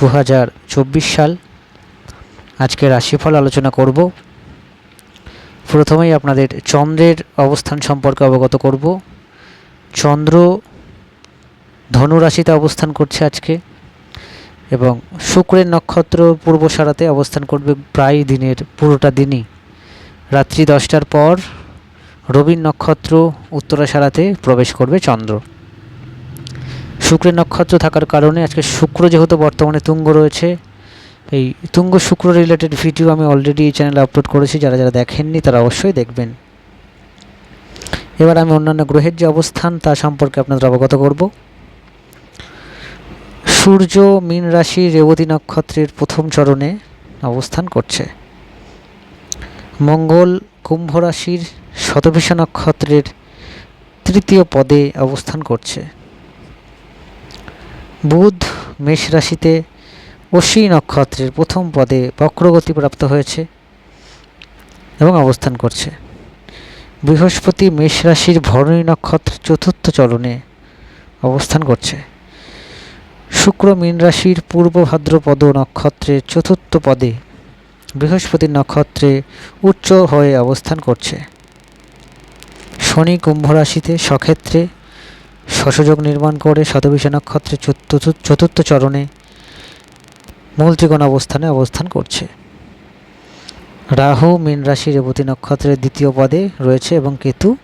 দু হাজার চব্বিশ সাল আজকে রাশিফল আলোচনা করব। প্রথমেই আপনাদের চন্দ্রের অবস্থান সম্পর্কে অবগত করব। চন্দ্র ধনু রাশিতে অবস্থান করছে আজকে এবং শুক্রের নক্ষত্র পূর্ব সারাতে অবস্থান করবে প্রায় দিনের, পুরোটা দিনই। রাত্রি দশটার পর রবির নক্ষত্র উত্তরা সারাতে প্রবেশ করবে চন্দ্র। শুক্রের নক্ষত্র থাকার কারণে আজকে শুক্র যেহেতু বর্তমানে তুঙ্গ রয়েছে, এই তুঙ্গ শুক্র রিলেটেড ভিডিও আমি অলরেডি এই চ্যানেলে আপলোড করেছি, যারা যারা দেখেননি তারা অবশ্যই দেখবেন। এবার আমি অন্যান্য গ্রহের যে অবস্থান তা সম্পর্কে আপনাদের অবগত করব। সূর্য, মীন রাশি, রেবতী নক্ষত্রের প্রথম চরণে অবস্থান করছে। মঙ্গল, কুম্ভ রাশির শতভিষ নক্ষত্রের তৃতীয় পদে অবস্থান করছে। বুধ, মেষ রাশিতে অশ্বী নক্ষত্রের প্রথম পদে বক্রগতি প্রাপ্ত হয়েছে এবং অবস্থান করছে। বৃহস্পতি, মেষ রাশির ভরণী নক্ষত্র চতুর্থ চরণে অবস্থান করছে। শুক্র, মীন রাশির পূর্ব ভাদ্রপদ নক্ষত্রের চতুর্থ পদে বৃহস্পতির নক্ষত্রে উচ্চ হয়ে অবস্থান করছে। শনি, কুম্ভ রাশিতে সক্ষেত্রে শশযোগ নির্মাণ করে শতবিষ নক্ষত্রে চতুর্থ চরণে মূল ত্রিকোণ অবস্থানে অবস্থান করছে। রাহু, মীন রাশির রেবতী নক্ষত্রের দ্বিতীয় পদে রয়েছে এবং কেতু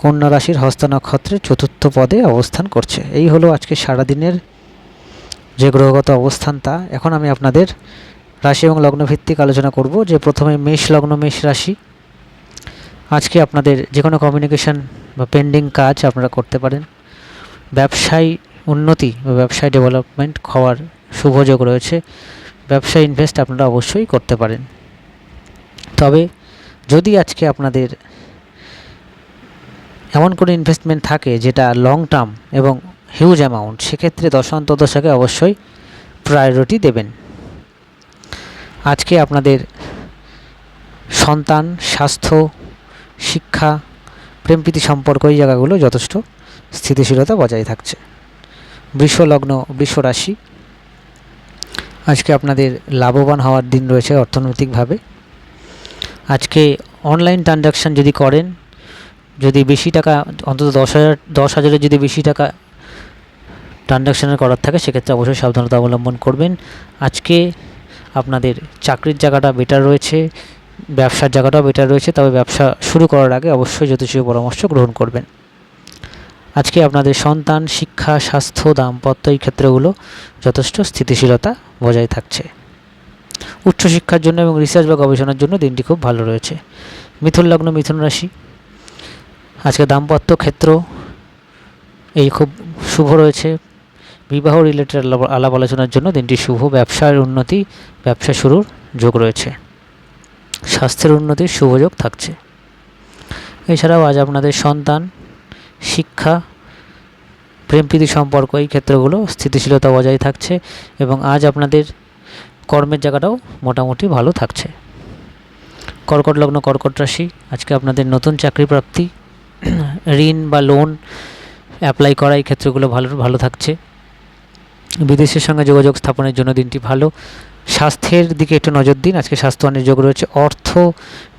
কন্যা রাশির হস্ত নক্ষত্রের চতুর্থ পদে অবস্থান করছে। এই হলো আজকে সারাদিনের যে গ্রহগত অবস্থান তা। এখন আমি আপনাদের রাশি এবং লগ্নভিত্তিক আলোচনা করব যে প্রথমে মেষ, লগ্ন, মেষ রাশি। আজকে আপনাদের যে কোনো কমিউনিকেশান বা পেন্ডিং কাজ আপনারা করতে পারেন। ব্যবসায় উন্নতি বা ব্যবসায় ডেভেলপমেন্ট হওয়ার শুভযোগ রয়েছে। ব্যবসায় ইনভেস্ট আপনারা অবশ্যই করতে পারেন। তবে যদি আজকে আপনাদের এমন কোনো ইনভেস্টমেন্ট থাকে যেটা লং টার্ম এবং হিউজ অ্যামাউন্ট সেক্ষেত্রে দশান্ত দশাকে অবশ্যই প্রায়োরিটি দেবেন। আজকে আপনাদের সন্তান, স্বাস্থ্য শিক্ষা, প্রেমপ্রীতি সম্পর্ক এই জায়গাগুলো যথেষ্ট স্থিতিশীলতা বজায় থাকছে। বৃষ রাশি আজকে আপনাদের লাভবান হওয়ার দিন রয়েছে অর্থনৈতিকভাবে। আজকে অনলাইন ট্রানজাকশান যদি করেন, যদি বেশি টাকা, অন্তত দশ হাজার, দশ হাজারের যদি বেশি টাকা ট্রানজাকশানের করার থাকে, সেক্ষেত্রে অবশ্যই সাবধানতা অবলম্বন করবেন। আজকে আপনাদের চাকরির জায়গাটা বেটার রয়েছে ব্যবসার জায়গাটাও বেটার রয়েছে, তবে ব্যবসা শুরু করার আগে অবশ্যই জ্যোতিষীয় পরামর্শ গ্রহণ করবেন। আজকে আপনাদের সন্তান, শিক্ষা, স্বাস্থ্য, দাম্পত্য এই ক্ষেত্রগুলো যথেষ্ট স্থিতিশীলতা বজায় থাকছে। উচ্চশিক্ষার জন্য এবং রিসার্চ বা গবেষণার জন্য দিনটি খুব ভালো রয়েছে। মিথুন লগ্ন, মিথুন রাশি। আজকে দাম্পত্য ক্ষেত্র এই খুব শুভ রয়েছে। বিবাহ রিলেটেড আলাপ আলোচনার জন্য দিনটি শুভ। ব্যবসার উন্নতি, ব্যবসা শুরুর যোগ রয়েছে। স্বাস্থ্যের উন্নতির শুভযোগ থাকছে। এছাড়াও আজ আপনাদের সন্তান, শিক্ষা, প্রেমপ্রীতি সম্পর্ক এই ক্ষেত্রগুলো স্থিতিশীলতা বজায় থাকছে এবং আজ আপনাদের কর্মের জায়গাটাও মোটামুটি ভালো থাকছে। কর্কট লগ্ন, কর্কট রাশি, আজকে আপনাদের নতুন চাকরি প্রাপ্তি, ঋণ বা লোন অ্যাপ্লাই করা এই ক্ষেত্রগুলো ভালো ভালো থাকছে। বিদেশের সঙ্গে যোগাযোগ স্থাপনের জন্য দিনটি ভালো। স্বাস্থ্যের দিকে একটু নজর দিন। আজকে স্বাস্থ্য অনেক যোগ রয়েছে, অর্থ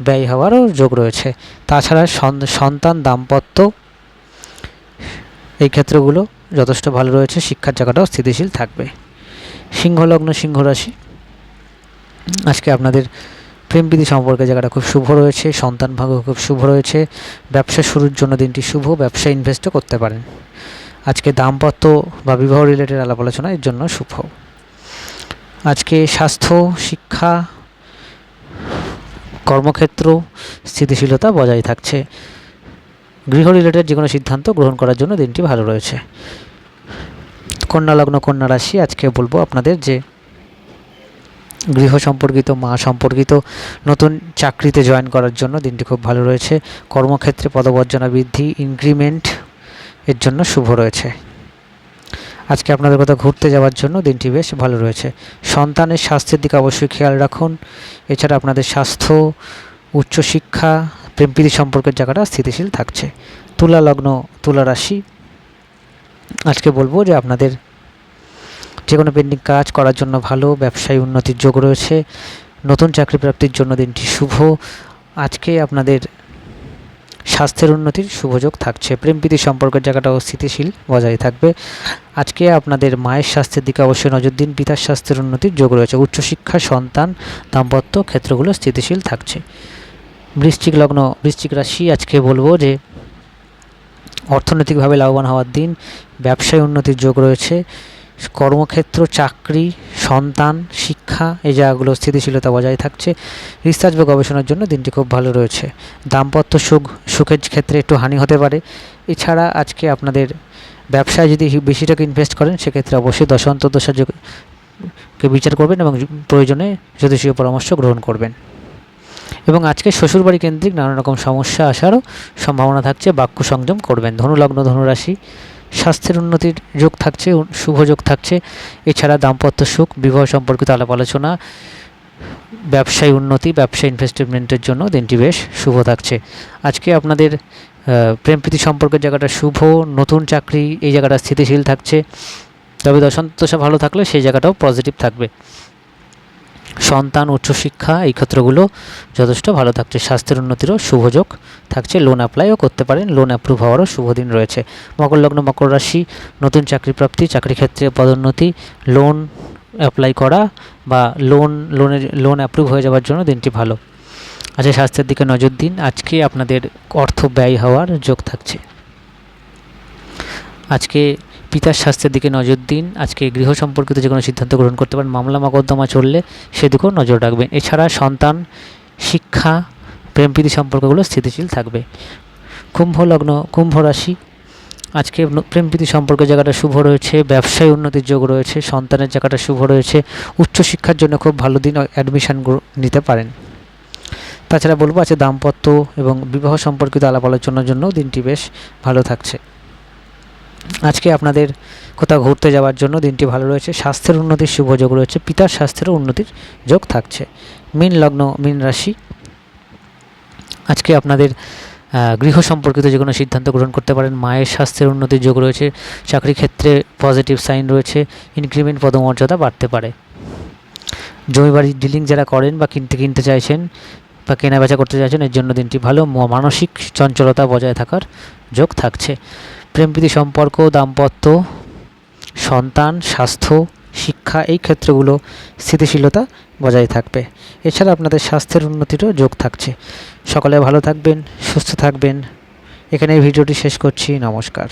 ব্যয় হওয়ারও যোগ রয়েছে। তাছাড়া সন- সন্তান দাম্পত্য এই ক্ষেত্রগুলো যথেষ্ট ভালো রয়েছে, শিক্ষার জায়গাটাও স্থিতিশীল থাকবে। সিংহ লগ্ন, সিংহ রাশি। আজকে আপনাদের প্রেম সম্পর্কে জায়গাটা খুব শুভ রয়েছে, সন্তান ভাগ্য খুব শুভ রয়েছে, ব্যবসা শুরুর জন্য দিনটি শুভ ব্যবসা ইনভেস্টও করতে পারেন। আজকে দাম্পত্য বা বিবাহ রিলেটেড আলাপ আলোচনা এর জন্য শুভ। আজকে স্বাস্থ্য, শিক্ষা, কর্মক্ষেত্র, স্থিতিশীলতা বজায় থাকছে। গৃহ রিলেটেড যে কোনো সিদ্ধান্ত গ্রহণ করার জন্য দিনটি ভালো রয়েছে। কন্যা লগ্ন, কন্যা রাশি, আজকে বলব আপনাদের যে গৃহ সম্পর্কিত, মা সম্পর্কিত, নতুন চাকরিতে জয়েন করার জন্য দিনটি খুব ভালো রয়েছে। কর্মক্ষেত্রে পদবর্জনা বৃদ্ধি ইনক্রিমেন্ট এর জন্য শুভ রয়েছে। আজকে আপনাদের কথা ঘুরতে যাওয়ার জন্য দিনটি বেশ ভালো রয়েছে। সন্তানের স্বাস্থ্যের দিকে অবশ্যই খেয়াল রাখুন। এছাড়া আপনাদের স্বাস্থ্য, উচ্চশিক্ষা প্রেমপ্রীতি সম্পর্কের জায়গাটা স্থিতিশীল থাকছে। তুলা লগ্ন, তুলা রাশি। আজকে বলব যে আপনাদের যে কোনো পেন্ডিং কাজ করার জন্য ভালো, ব্যবসায়ী উন্নতির যোগ রয়েছে। নতুন চাকরি প্রাপ্তির জন্য দিনটি শুভ। আজকে আপনাদের স্বাস্থ্যের উন্নতির শুভযোগ থাকছে। প্রেমপ্রীতি সম্পর্কের জায়গাটাও স্থিতিশীল, বজায় থাকবে। আজকে আপনাদের মায়ের স্বাস্থ্যের দিকে অবশ্যই নজর দিন। পিতার স্বাস্থ্যের উন্নতির যোগ রয়েছে। উচ্চশিক্ষা, সন্তান, দাম্পত্য ক্ষেত্রগুলো স্থিতিশীল থাকছে। বৃশ্চিক লগ্ন, বৃশ্চিক রাশি, আজকে বলব যে অর্থনৈতিকভাবে লাভবান হওয়ার দিন। ব্যবসায় উন্নতির যোগ রয়েছে। কর্মক্ষেত্র, চাকরি, সন্তান, শিক্ষা, এই জায়গাগুলো স্থিতিশীলতা বজায় থাকছে। রিসার্চ বা গবেষণার জন্য দিনটি খুব ভালো রয়েছে। দাম্পত্য সুখ, সুখের ক্ষেত্রে একটু হানি হতে পারে। এছাড়া আজকে আপনাদের ব্যবসায় যদি বেশি টাকা ইনভেস্ট করেন, সেক্ষেত্রে অবশ্যই দশান্ত দশা যোগ- কে বিচার করবেন এবং প্রয়োজনে জ্যোতিষীয় পরামর্শ গ্রহণ করবেন। এবং আজকে শ্বশুরবাড়ি কেন্দ্রিক নানা রকম সমস্যা আসারও সম্ভাবনা থাকছে। বাক্য সংযম করবেন। ধনুলগ্ন ধনুরাশি স্বাস্থ্যের উন্নতির যোগ থাকছে শুভ যোগ থাকছে। এছাড়া দাম্পত্য সুখ, বিবাহ সম্পর্কিত আলাপ আলোচনা, ব্যবসায় উন্নতি ব্যবসা ইনভেস্টমেন্টের জন্য দিনটি বেশ শুভ থাকছে। আজকে আপনাদের প্রেম প্রীতি সম্পর্কের জায়গাটা শুভ, নতুন চাকরি, এই জায়গাটা স্থিতিশীল থাকছে। তবে দশান্তশা ভালো থাকলে সেই জায়গাটাও পজিটিভ থাকবে। সন্তান, উচ্চশিক্ষা, এই ক্ষেত্রগুলো যথেষ্ট ভালো থাকছে। স্বাস্থ্যের উন্নতিরও শুভযোগ থাকছে। লোন অ্যাপ্লাইও করতে পারেন। লোন অ্যাপ্রুভ হওয়ারও শুভ দিন রয়েছে। মকর লগ্ন, মকর রাশি, নতুন চাকরি প্রাপ্তি, চাকরি ক্ষেত্রে পদোন্নতি লোন অ্যাপ্লাই করা বা লোন লোনের লোন অ্যাপ্রুভ হয়ে যাওয়ার জন্য দিনটি ভালো। আচ্ছা স্বাস্থ্যের দিকে নজর দিন। আজকে আপনাদের অর্থ ব্যয় হওয়ার যোগ থাকছে। আজকে পিতার স্বাস্থ্যের দিকে নজর দিন। আজকে গৃহ সম্পর্কিত যে কোনো সিদ্ধান্ত গ্রহণ করতে পারেন, মামলা মকদ্দমা চললে সেদিকেও নজর রাখবেন। এছাড়া সন্তান, শিক্ষা প্রেমপ্রীতি সম্পর্কগুলো স্থিতিশীল থাকবে। কুম্ভ লগ্ন, কুম্ভ রাশি, আজকে প্রেমপ্রীতি সম্পর্কের জায়গাটা শুভ রয়েছে, ব্যবসায় উন্নতির যোগ রয়েছে, সন্তানের জায়গাটা শুভ রয়েছে উচ্চশিক্ষার জন্য খুব ভালো দিন অ্যাডমিশন নিতে পারেন। তাছাড়া বলব আছে দাম্পত্য এবং বিবাহ সম্পর্কিত আলাপ আলোচনার জন্য দিনটি বেশ ভালো থাকছে। আজকে আপনাদের কোথাও ঘুরতে যাওয়ার জন্য দিনটি ভালো রয়েছে। স্বাস্থ্যের উন্নতির শুভ যোগ রয়েছে। পিতার স্বাস্থ্যেরও উন্নতির যোগ থাকছে। মীন লগ্ন, মীন রাশি। আজকে আপনাদের গৃহ সম্পর্কিত যে কোনো সিদ্ধান্ত গ্রহণ করতে পারেন। মায়ের স্বাস্থ্যের উন্নতির যোগ রয়েছে। চাকরি ক্ষেত্রে পজিটিভ সাইন রয়েছে। ইনক্রিমেন্ট পদমর্যাদা বাড়তে পারে। জমি বাড়ির ডিলিং যারা করেন বা কিনতে কিনতে চাইছেন বা কেনা বেচা করতে চাইছেন, এর জন্য দিনটি ভালো। মানসিক চঞ্চলতা বজায় থাকার যোগ থাকছে। প্রেমপ্রীতি সম্পর্ক, দাম্পত্য, সন্তান, স্বাস্থ্য, শিক্ষা, এই ক্ষেত্রগুলো স্থিতিশীলতা বজায় থাকবে। এছাড়া আপনাদের স্বাস্থ্যের উন্নতিরও যোগ থাকছে। সকলে ভালো থাকবেন, সুস্থ থাকবেন। এখানে ভিডিওটি শেষ করছি। নমস্কার।